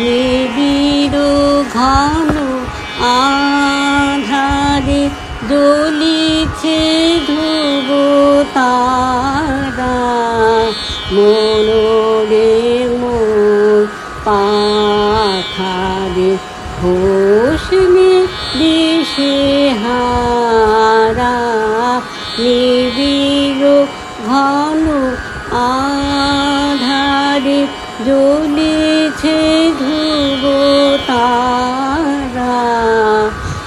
নিবিড় ঘন আধারে জ্বলিছে ধ্রুব তারা মনোরে মোর পাখারে হোসনে দিশে হারা। নিবিড় ঘন আধারে জ্বলেছে ধ্রুব তারা।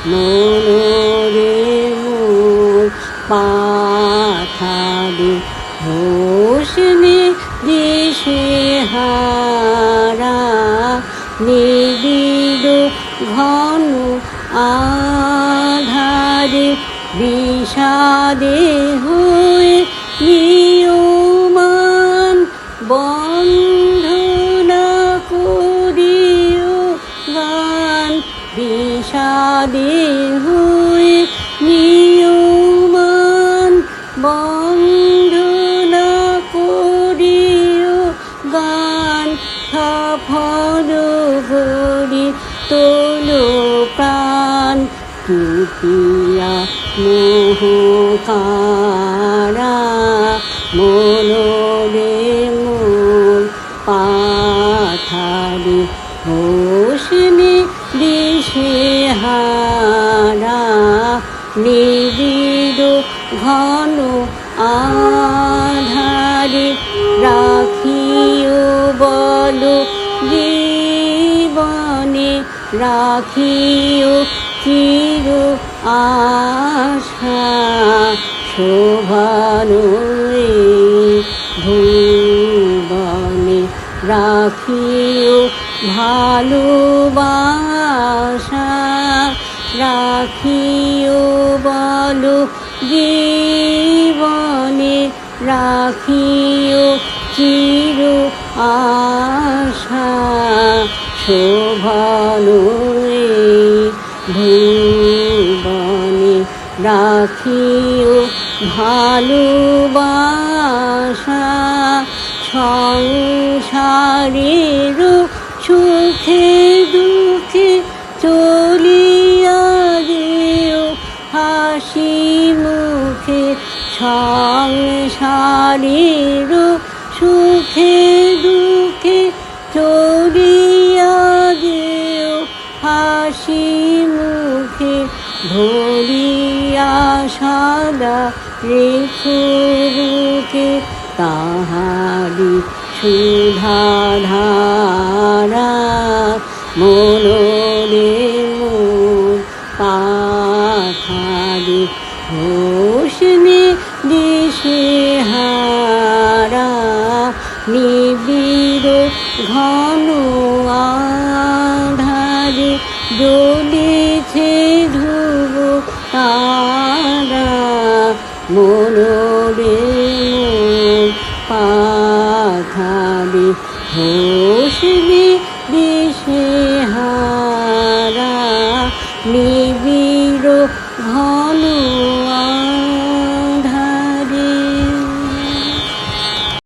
মনোরে মোর পাথারে হোসনে দিশে হারা। নিবিড় ঘন আধারে বিষাদে হয়ে বিষাদে হয়ে নিয়মান বন্ধ না করিও গান সফল করি তোলো প্রাণ তৃতীয়া মোহকারা মনোরে মোর পাথারে হোসনে দিশে হারা নিবিড় ঘন আধারে রাখিও বলো জীবনে রাখিও চির আশা শোভানো ভুবনে রাখিও ভালোবাসা রাখিও বলো জীবনে রাখিও চির আশা শোভানো ভুবনে রাখিও ভালোবাসা সংসারের সুখে দুঃখে চলিয়া যেও হাসি মুখে সংসারের সুখে দুঃখে চলিয়া যেও হাসি মুখে ধরিয়া সাদা রেখো তাহারি সুধাধারা মনোরে মোর পাথারে হোসনে দিশে হারা নিবিড় ঘন আধারে জ্বলেছে ধ্রুব তারা মনোরে होश हारा मे